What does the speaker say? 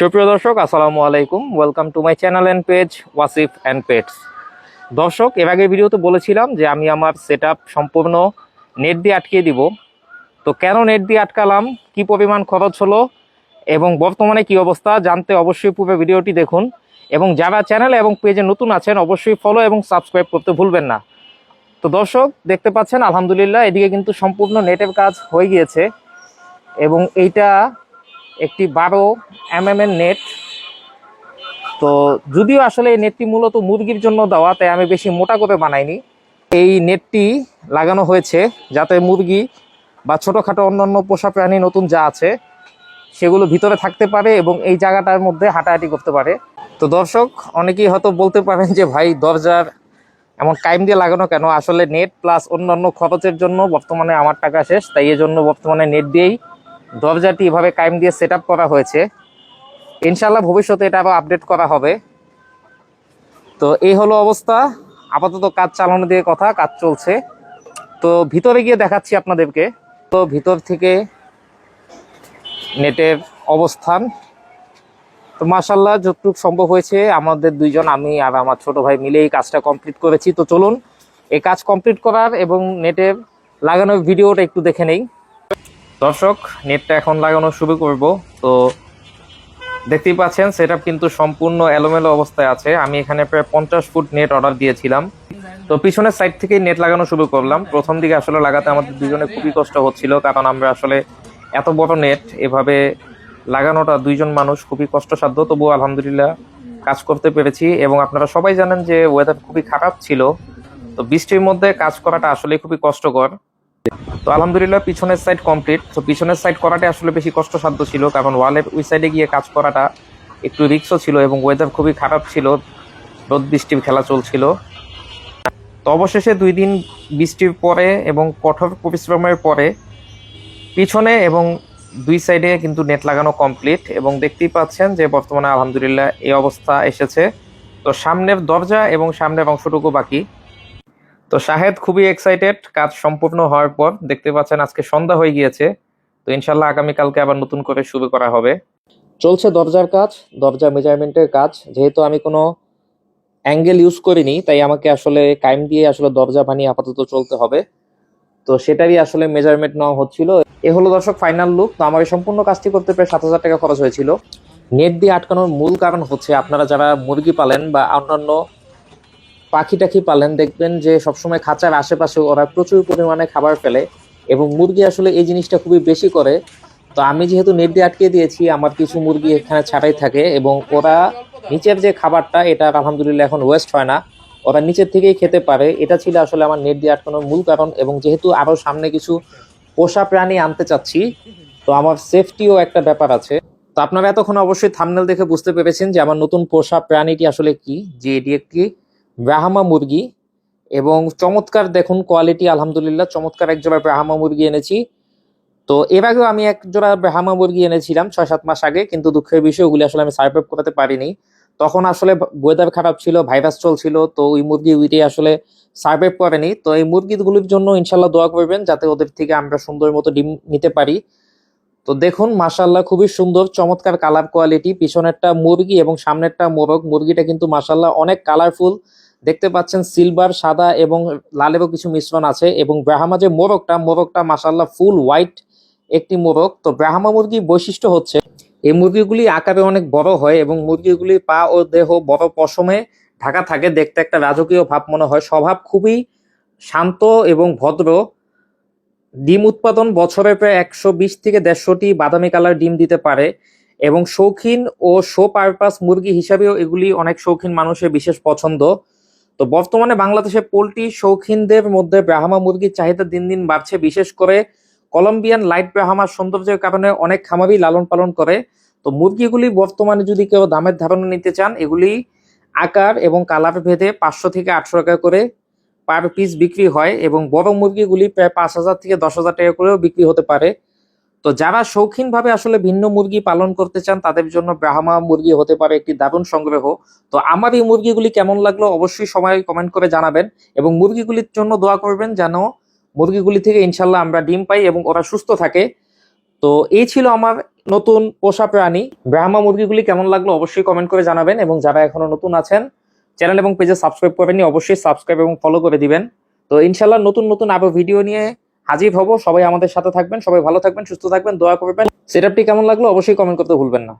সুপ্রিয় দর্শক, আসসালামু আলাইকুম। Welcome to my channel and page Wasif and pets দর্শক, এর আগের ভিডিওতে বলেছিলাম যে আমি আমার সেট সম্পূর্ণ নেট দিয়ে আটকিয়ে দিব। তো কেন নেট দিয়ে আটকালাম? কি পরিমাণ খরচ হলো? এবং বর্তমানে কি অবস্থা? জানতে অবশ্যই পূর্বে ভিডিওটি দেখুন। এবং যারা চ্যানেলে এবং পেজে নতুন আছেন, অবশ্যই ফলো এবং সাবস্ক্রাইব করতে ভুলবেন না। তো দর্শক, দেখতে পাচ্ছেন, আলহামদুলিল্লাহ, এদিকে কিন্তু সম্পূর্ণ নেটের কাজ হয়ে গিয়েছে। এবং এইটা একটি বারো এম এর নেট তো যদিও আসলে এই নেটটি মূলত মুরগির জন্য দেওয়া, তাই আমি বেশি মোটা করে বানাইনি। এই নেটটি লাগানো হয়েছে যাতে মুরগি বা ছোটোখাটো অন্যান্য পোষা প্রাণী নতুন যা আছে, সেগুলো ভিতরে থাকতে পারে এবং এই জায়গাটার মধ্যে হাঁটাহাঁটি করতে পারে। তো দর্শক, অনেকেই হয়তো বলতে পারেন যে, ভাই, দরজার এমন টাইম দিয়ে লাগানো কেন? আসলে নেট প্লাস অন্যান্য খরচের জন্য বর্তমানে আমার টাকা শেষ, তাই এই জন্য বর্তমানে নেট দিয়েই দরজাটি এভাবে কাইম দিয়ে সেট করা হয়েছে। ইনশাল্লাহ ভবিষ্যতে এটা আরও আপডেট করা হবে। তো এই হলো অবস্থা। আপাতত কাজ চালানো দিয়ে কথা, কাজ চলছে। তো ভিতরে গিয়ে দেখাচ্ছি আপনাদেরকে। তো ভিতর থেকে নেটের অবস্থান। তো মাসাল্লাহ যতটুকু সম্ভব হয়েছে, আমাদের দুইজন, আমি আর আমার ছোট ভাই মিলে এই কাজটা কমপ্লিট করেছি। তো চলুন, এই কাজ কমপ্লিট করার এবং নেটের লাগানোর ভিডিওটা একটু দেখে নেই। দর্শক, নেটটা এখন লাগানো শুরু করব। তো দেখতেই পাচ্ছেন সেট কিন্তু সম্পূর্ণ এলোমেলো অবস্থায় আছে। আমি এখানে প্রায় পঞ্চাশ ফুট নেট অর্ডার দিয়েছিলাম। তো পিছনের সাইড থেকেই নেট লাগানো শুরু করলাম। প্রথম দিকে আসলে লাগাতে আমাদের দুজনে খুবই কষ্ট হচ্ছিল, কারণ আমরা আসলে এত বড় নেট এভাবে লাগানোটা দুইজন মানুষ খুবই কষ্টসাধ্য। তবুও আলহামদুলিল্লাহ কাজ করতে পেরেছি এবং আপনারা সবাই জানেন যে ওয়েদার খুবই খারাপ ছিল। তো বৃষ্টির মধ্যে কাজ করাটা আসলে খুবই কষ্টকর। তো আলহামদুলিল্লাহ পিছনের সাইড কমপ্লিট তো পিছনের সাইড করাটা আসলে বেশি কষ্টসাধ্য ছিল, কারণ ওয়ালের ওই সাইডে গিয়ে কাজ করাটা একটু রিক্সও ছিল এবং ওয়েদার খুবই খারাপ ছিল। রোদ, বৃষ্টির খেলা চলছিল। তো অবশেষে দুই দিন বৃষ্টির পরে এবং কঠোর পরিশ্রমের পরে পিছনে এবং দুই সাইডে কিন্তু নেট লাগানো কমপ্লিট এবং দেখতেই পাচ্ছেন যে বর্তমানে আলহামদুলিল্লাহ এই অবস্থা এসেছে। তো সামনের দরজা এবং সামনের অংশটুকু বাকি। তো শাহেদ, খুবই এক্সাইটেড কাজ সম্পূর্ণ হওয়ার পর দেখতে পাচ্ছেন আজকে সন্ধ্যা হয়ে গিয়েছে। তো ইনশাল্লাহ আগামীকালকে আবার নতুন করে শুরু করা হবে। চলছে দরজার কাজ, দরজা মেজারমেন্টের কাজ। যেহেতু আমি কোনো অ্যাঙ্গেল ইউজ করিনি, তাই আমাকে আসলে কাইম দিয়ে আসলে দরজা বানিয়ে আপাতত চলতে হবে। তো সেটারই আসলে মেজারমেন্ট নেওয়া হচ্ছিল। এ হলো দর্শক ফাইনাল লুক তো আমার এই সম্পূর্ণ কাজটি করতে প্রায় সাত হাজার টাকা খরচ হয়েছিল। নেট দিয়ে আটকানোর মূল কারণ হচ্ছে আপনারা যারা মুরগি পালেন বা অন্যান্য পাখি টাখি পালেন, দেখবেন যে সবসময় খাঁচার আশেপাশে ওরা প্রচুর পরিমাণে খাবার ফেলে এবং মুরগি আসলে এই জিনিসটা খুবই বেশি করে। তো আমি যেহেতু নেট দিয়ে আটকে দিয়েছি, আমার কিছু মুরগি এখানে ছাড়াই থাকে এবং ওরা নিচের যে খাবারটা, এটা আলহামদুলিল্লাহ এখন ওয়েস্ট হয় না। ওরা নিচের থেকেই খেতে পারে। এটা ছিল আসলে আমার নেট দিয়ে আটকানোর মূল কারণ এবং যেহেতু আরও সামনে কিছু পোষা প্রাণী আনতে চাচ্ছি, তো আমার সেফটিও একটা ব্যাপার আছে। তো আপনারা এতক্ষণ অবশ্যই থামনেল দেখে বুঝতে পেরেছেন যে আমার নতুন পোষা প্রাণীটি আসলে কি, যে এটি একটি ব্রাহ্মা মুরগি এবং চমৎকার দেখুন কোয়ালিটি আলহামদুলিল্লাহ, চমৎকার এক জোড়া ব্রাহ্মা মুরগি এনেছি। তো এর আগেও আমি এক জোড়া ব্রাহ্মা মুরগি এনেছিলাম ছয় সাত মাস আগে, কিন্তু দুঃখের বিষয় ওগুলি আসলে আমি সার্ভাইভ করাতে পারিনি। তখন আসলে ওয়েদার খারাপ ছিল ভাইরাস চলছিল, তো ওই মুরগি উইটি আসলে সার্ভাইভ করেনি। তো এই মুরগিগুলির জন্য ইনশাল্লাহ দোয়া করবেন, যাতে ওদের থেকে আমরা সুন্দর মতো ডিম নিতে পারি। তো দেখুন মাসাল্লাহ খুবই সুন্দর, চমৎকার কালার কোয়ালিটি পিছনেরটা মুরগি এবং সামনেরটা মোরগ। মুরগিটা কিন্তু মাসাল্লাহ অনেক কালারফুল দেখতে পাচ্ছেন সিলভার সাদা এবং লালেরও কিছু মিশ্রণ আছে এবং ব্রাহ্মা যে মোরগটা মোরগটা মাসাল্লাহ ফুল হোয়াইট একটি মোরগ। তো ব্রাহ্মা মুরগির বৈশিষ্ট্য হচ্ছে এই মুরগিগুলি আকারে অনেক বড় হয় এবং মুরগিগুলির পা ও দেহ বড় পশমে ঢাকা থাকে। দেখতে একটা রাজকীয় ভাব মনে হয়। স্বভাব খুবই শান্ত এবং ভদ্র। ডিম উৎপাদন বছরে প্রায় একশো বিশ থেকে দেড়শোটি বাদামি কালার ডিম দিতে পারে এবং শৌখিন ও শো পারপাস মুরগি হিসাবেও এগুলি অনেক শৌখিন মানুষের বিশেষ পছন্দ। তো বর্তমানে বাংলাদেশে পোলট্রি শৌখিনদের মধ্যে ব্রাহ্মা মুরগির চাহিদা দিন দিন বাড়ছে, বিশেষ করে কলম্বিয়ান লাইট ব্রাহ্মার সৌন্দর্যের কারণে অনেক খামারি লালন পালন করে। তো মুরগিগুলি বর্তমানে যদি কেউ দামের ধারণা নিতে চান, এগুলি আকার এবং কালার ভেদে পাঁচশো থেকে আটশো টাকা করে পার পিস বিক্রি হয় এবং বড় মুরগিগুলি প্রায় পাঁচ হাজার থেকে দশ হাজার টাকা করেও বিক্রি হতে পারে। তো যারা শৌখিনভাবে আসলে ভিন্ন মুরগি পালন করতে চান, তাদের জন্য ব্রাহ্মা মুরগি হতে পারে একটি দারুণ সংগ্রহ। তো আমার এই মুরগিগুলি কেমন লাগল অবশ্যই সবাই কমেন্ট করে জানাবেন এবং মুরগিগুলির জন্য দোয়া করবেন যেন মুরগিগুলি থেকে ইনশাল্লাহ আমরা ডিম পাই এবং ওরা সুস্থ থাকে। তো এই ছিল আমার নতুন পোষা প্রাণী। ব্রাহ্মা মুরগিগুলি কেমন লাগল অবশ্যই কমেন্ট করে জানাবেন এবং যারা এখনও নতুন আছেন, চ্যানেল এবং পেজে সাবস্ক্রাইব করেননি অবশ্যই সাবস্ক্রাইব এবং ফলো করে দিবেন। তো ইনশাল্লাহ নতুন নতুন আরও ভিডিও নিয়ে হাজির হব। সবাই আমাদের সাথে থাকবেন, সবাই ভালো থাকবেন, সুস্থ থাকবেন, দোয়া করবেন। সেটআপটি কেমন লাগল অবশ্যই কমেন্ট করতে ভুলবেন না।